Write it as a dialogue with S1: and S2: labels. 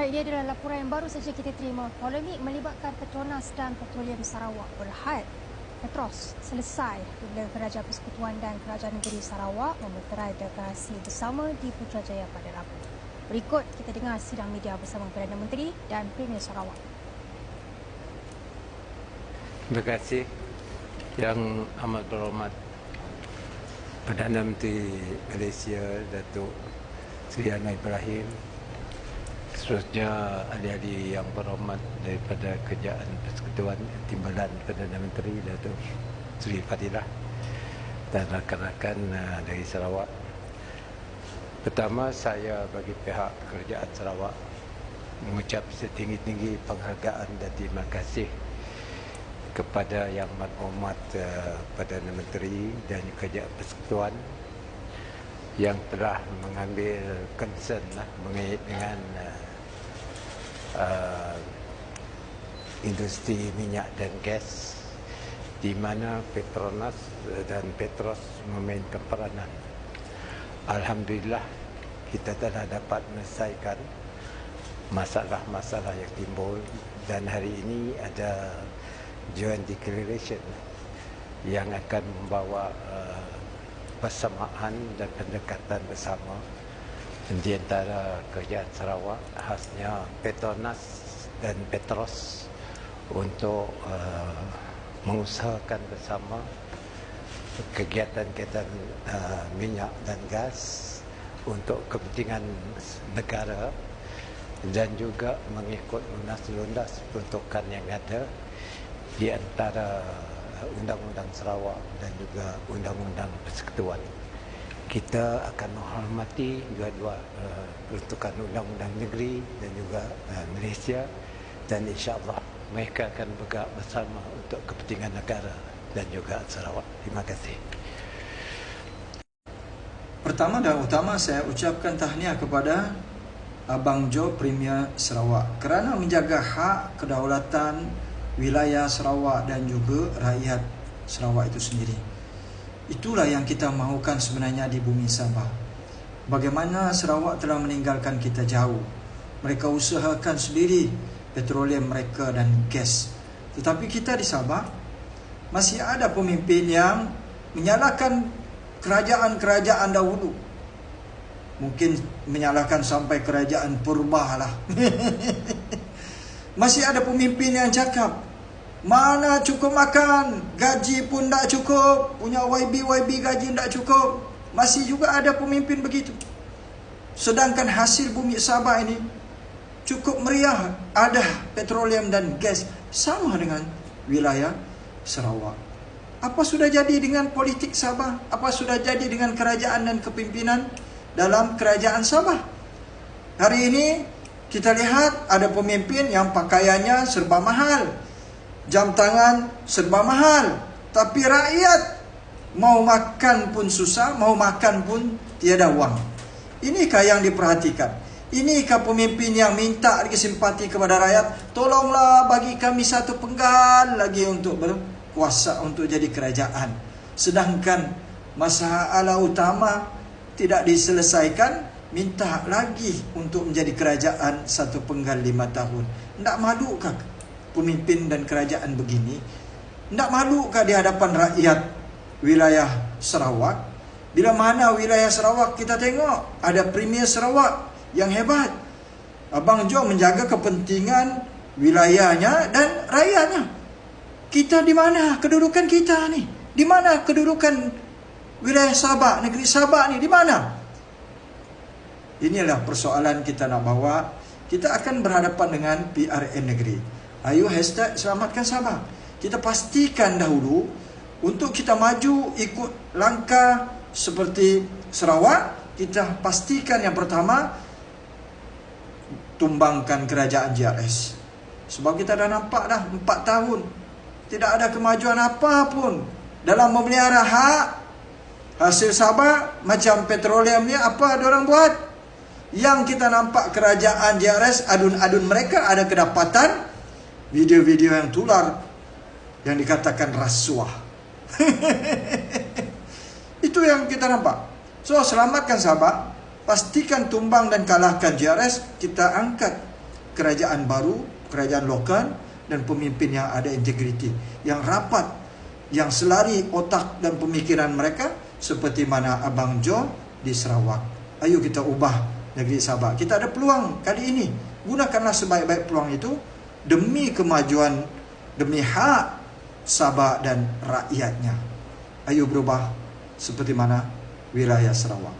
S1: Baik, ini adalah laporan yang baru saja kita terima. Polemik melibatkan Petronas dan Petroleum Sarawak berhad. Petros selesai bila Kerajaan Persekutuan dan Kerajaan Negeri Sarawak memeterai deklarasi bersama di Putrajaya pada Rabu. Berikut kita dengar sidang media bersama Perdana Menteri dan Premier Sarawak.
S2: Terima kasih yang amat berhormat Perdana Menteri Malaysia Datuk Seri Anwar Ibrahim seterusnya ahli-ahli yang berhormat daripada kerjaan persekutuan timbalan Perdana Menteri Datuk Seri Fadilah dan rakan-rakan uh, dari Sarawak. Pertama saya bagi pihak kerajaan Sarawak mengucap setinggi-tinggi penghargaan dan terima kasih kepada yang berhormat uh, Perdana Menteri dan kerajaan persekutuan yang telah mengambil concern lah, mengait dengan uh, uh, industri minyak dan gas di mana Petronas dan Petros memainkan peranan. Alhamdulillah kita telah dapat menyelesaikan masalah-masalah yang timbul dan hari ini ada joint declaration yang akan membawa uh, persamaan dan pendekatan bersama di antara kerajaan Sarawak khasnya Petronas dan Petros untuk uh, mengusahakan bersama kegiatan-kegiatan uh, minyak dan gas untuk kepentingan negara dan juga mengikut lunas-lunas peruntukan yang ada di antara undang-undang Sarawak dan juga undang-undang persekutuan kita akan menghormati dua-dua uh, peruntukan undang-undang negeri dan juga uh, Malaysia dan insya-Allah mereka akan bergerak bersama untuk kepentingan negara dan juga Sarawak. Terima kasih.
S3: Pertama dan utama saya ucapkan tahniah kepada Abang Jo Premier Sarawak kerana menjaga hak kedaulatan wilayah Sarawak dan juga rakyat Sarawak itu sendiri. Itulah yang kita mahukan sebenarnya di bumi Sabah. Bagaimana Sarawak telah meninggalkan kita jauh. Mereka usahakan sendiri petroleum mereka dan gas. Tetapi kita di Sabah masih ada pemimpin yang menyalahkan kerajaan-kerajaan dahulu. Mungkin menyalahkan sampai kerajaan Purbah lah. masih ada pemimpin yang cakap mana cukup makan, gaji pun tak cukup, punya YB-YB gaji tak cukup. Masih juga ada pemimpin begitu. Sedangkan hasil bumi Sabah ini cukup meriah, ada petroleum dan gas sama dengan wilayah Sarawak. Apa sudah jadi dengan politik Sabah? Apa sudah jadi dengan kerajaan dan kepimpinan dalam kerajaan Sabah? Hari ini kita lihat ada pemimpin yang pakaiannya serba mahal jam tangan serba mahal tapi rakyat mau makan pun susah mau makan pun tiada wang. Inikah yang diperhatikan? Inikah pemimpin yang minta simpati kepada rakyat? Tolonglah bagi kami satu penggal lagi untuk berkuasa untuk jadi kerajaan. Sedangkan masalah utama tidak diselesaikan minta lagi untuk menjadi kerajaan satu penggal lima tahun. Tidak malukah pemimpin dan kerajaan begini tidak malukah di hadapan rakyat wilayah Sarawak? Bila mana wilayah Sarawak kita tengok ada Premier Sarawak yang hebat. Abang Jo menjaga kepentingan wilayahnya dan rakyatnya. Kita di mana? Kedudukan kita ni. Di mana kedudukan wilayah Sabah negeri Sabah ni? Di mana? Inilah persoalan kita nak bawa. Kita akan berhadapan dengan PRN negeri Ayo hashtag selamatkan Sabah. Kita pastikan dahulu untuk kita maju ikut langkah seperti Sarawak, kita pastikan yang pertama tumbangkan kerajaan JRS. Sebab kita dah nampak dah 4 tahun tidak ada kemajuan apa pun dalam memelihara hak hasil Sabah macam petroleum ni apa ada orang buat? Yang kita nampak kerajaan JRS adun-adun mereka ada kedapatan video-video yang tular yang dikatakan rasuah. Itu yang kita nampak. So, selamatkan sahabat. Pastikan tumbang dan kalahkan JRS. Kita angkat kerajaan baru, kerajaan lokal dan pemimpin yang ada integriti, yang rapat, yang selari otak dan pemikiran mereka seperti mana Abang Jo di Sarawak. Ayo kita ubah negeri Sabah. Kita ada peluang kali ini. Gunakanlah sebaik-baik peluang itu demi kemajuan, demi hak Sabah dan rakyatnya. Ayo berubah seperti mana wilayah Sarawak.